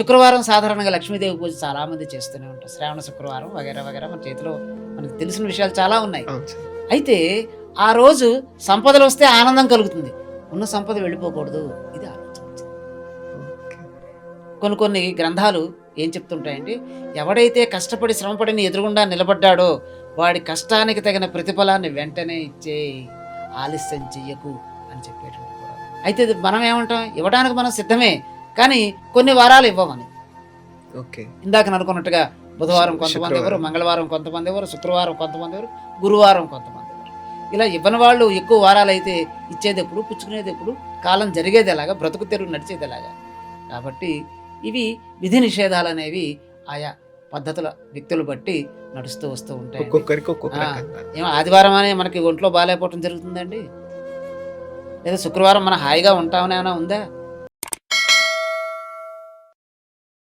శుక్రవారం సాధారణంగా లక్ష్మీదేవి పూజ చాలామంది చేస్తూనే ఉంటారు. శ్రావణ శుక్రవారం వగేరా వగేరా మన చేతిలో మనకు తెలిసిన విషయాలు చాలా ఉన్నాయి. అయితే ఆ రోజు సంపదలు వస్తే ఆనందం కలుగుతుంది. ఉన్న సంపద వెళ్ళిపోకూడదు. ఇది కొన్ని కొన్ని గ్రంథాలు ఏం చెప్తుంటాయంటే ఎవడైతే కష్టపడి శ్రమపడి నీ ఎదురుగుండా నిలబడ్డాడో వాడి కష్టానికి తగిన ప్రతిఫలాన్ని వెంటనే ఇచ్చే ఆలస్యం చెయ్యకు అని చెప్పేటువంటి కూడా. అయితే మనం ఏమంటాం? ఇవ్వడానికి మనం సిద్ధమే. కానీ కొన్ని వారాలు ఇవ్వమని. ఓకే. ఇందాక అనుకున్నట్టుగా బుధవారం కొంతమంది ఎవరు. మంగళవారం కొంతమంది ఎవరు శుక్రవారం కొంతమంది ఎవరు గురువారం కొంతమంది ఎవరు. ఇలా ఇవ్వని వాళ్ళు ఎక్కువ వారాలు అయితే ఇచ్చేది ఎప్పుడు పుచ్చుకునేది ఎప్పుడు కాలం జరిగేది ఎలాగా బ్రతుకు తెరువు నడిచేది ఎలాగా. కాబట్టి ఇవి విధి నిషేధాలు అనేవి ఆయా పద్ధతుల వ్యక్తులు బట్టి నడుస్తూ వస్తూ ఉంటాయి ఒక్కొక్కరికి ఏమో ఆదివారం అనే మనకి ఒంట్లో బాగాలేకపోవటం జరుగుతుందండి? లేదా శుక్రవారం మనం హాయిగా ఉంటామని ఏమైనా ఉందా?